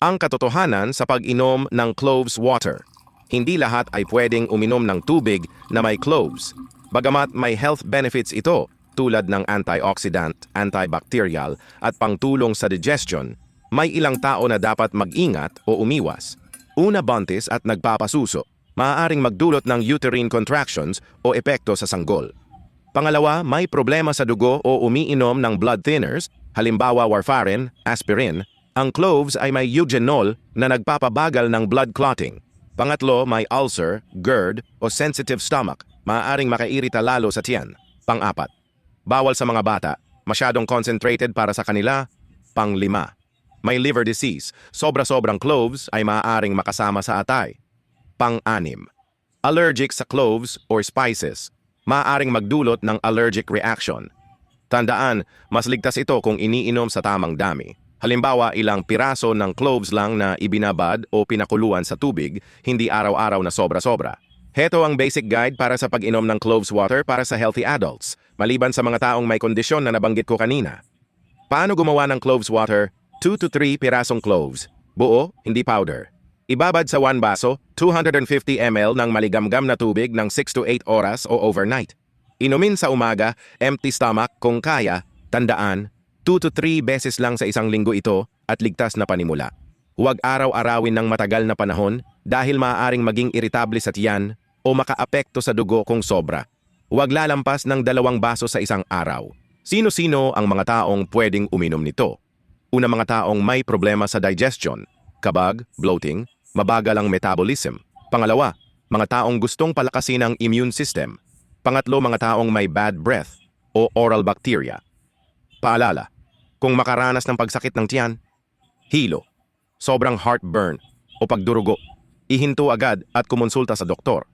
Ang katotohanan sa pag-inom ng cloves water. Hindi lahat ay pwedeng uminom ng tubig na may cloves. Bagamat may health benefits ito tulad ng antioxidant, antibacterial at pangtulong sa digestion, may ilang tao na dapat mag-ingat o umiwas. Una buntis at nagpapasuso, maaaring magdulot ng uterine contractions o epekto sa sanggol. Pangalawa, may problema sa dugo o umiinom ng blood thinners, halimbawa warfarin, aspirin. Ang cloves ay may eugenol na nagpapabagal ng blood clotting. Pangatlo, may ulcer, GERD o sensitive stomach, maaaring makairita lalo sa tiyan. Pang-apat, bawal sa mga bata, masyadong concentrated para sa kanila. Pang-lima, may liver disease, sobra-sobrang cloves ay maaaring makasama sa atay. Pang-anim, allergic sa cloves or spices, maaaring magdulot ng allergic reaction. Tandaan, mas ligtas ito kung iniinom sa tamang dami. Halimbawa, ilang piraso ng cloves lang na ibinabad o pinakuluan sa tubig, hindi araw-araw na sobra-sobra. Heto ang basic guide para sa pag-inom ng cloves water para sa healthy adults, maliban sa mga taong may kondisyon na nabanggit ko kanina. Paano gumawa ng cloves water? 2 to 3 pirasong cloves. Buo, hindi powder. Ibabad sa 1 baso, 250 ml ng maligamgam na tubig ng 6 to 8 oras o overnight. Inumin sa umaga, empty stomach kung kaya, tandaan, 2 to 3 beses lang sa isang linggo ito at ligtas na panimula. Huwag araw-arawin ng matagal na panahon dahil maaaring maging iritable sa tiyan o makaapekto sa dugo kung sobra. Huwag lalampas ng dalawang baso sa isang araw. Sino-sino ang mga taong pwedeng uminom nito? Una mga taong may problema sa digestion, kabag, bloating, mabagal ang metabolism. Pangalawa, mga taong gustong palakasin ang immune system. Pangatlo, mga taong may bad breath o oral bacteria. Paalala, kung makaranas ng pagsakit ng tiyan, hilo, sobrang heartburn o pagdurugo, ihinto agad at kumonsulta sa doktor.